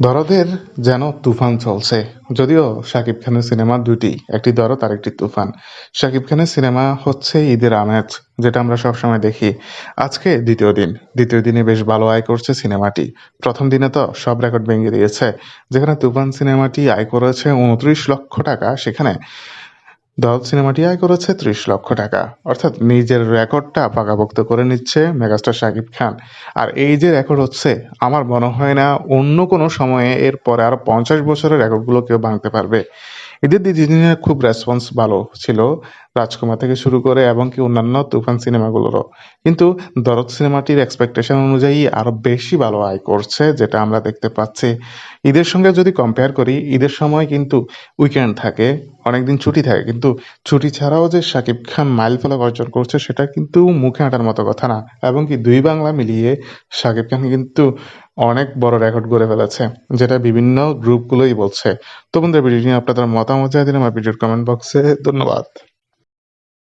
দরদের যেন তুফান চলছে। যদিও শাকিব খানের সিনেমা দুটি একটি দরদ আর একটি তুফান। শাকিব খানের সিনেমা হচ্ছে ঈদের আমেজ, যেটা আমরা সবসময় দেখি। আজকে দ্বিতীয় দিন। দ্বিতীয় দিনে বেশ ভালো আয় করছে সিনেমাটি। প্রথম দিনে তো সব রেকর্ড ভেঙে দিয়েছে। যেখানে তুফান সিনেমাটি আয় করেছে উনত্রিশ লক্ষ টাকা, সেখানে দরদ সিনেমাটি আয় করেছে ত্রিশ লক্ষ টাকা। অর্থাৎ নিজের রেকর্ডটা পাকাপোক্ত করে নিচ্ছে মেগাস্টার শাকিব খান। আর এই যে রেকর্ড হচ্ছে, আমার মনে হয় না অন্য কোনো সময়ে এর পরে আরও পঞ্চাশ বছরের রেকর্ডগুলো কেউ ভাঙতে পারবে। এদের দিয়ে দিনে খুব রেসপন্স ভালো ছিল। রাজকুমার থেকে শুরু করে এবং কি অন্যান্য তুফান সিনেমাগুলোরও। কিন্তু দরদ সিনেমাটির এক্সপেকটেশন অনুযায়ী আরও বেশি ভালো আয় করছে, যেটা আমরা দেখতে পাচ্ছি। ঈদের সঙ্গে যদি কম্পেয়ার করি, ঈদের সময় কিন্তু উইকেন্ড থাকে, অনেকদিন ছুটি থাকে। কিন্তু ছুটি ছাড়াও যে শাকিব খান মাইল ফলক অর্জন করছে, সেটা কিন্তু মুখে আঁটার মতো কথা না। এবং কি দুই বাংলা মিলিয়ে শাকিব খান কিন্তু অনেক বড় রেকর্ড গড়ে ফেলেছে, যেটা বিভিন্ন গ্রুপগুলোই বলছে। তো বন্ধুরা ভিডিও নিয়ে আপনাদের মতামত জানিয়ে দিন আমার ভিডিওর কমেন্ট বক্সে ধন্যবাদ।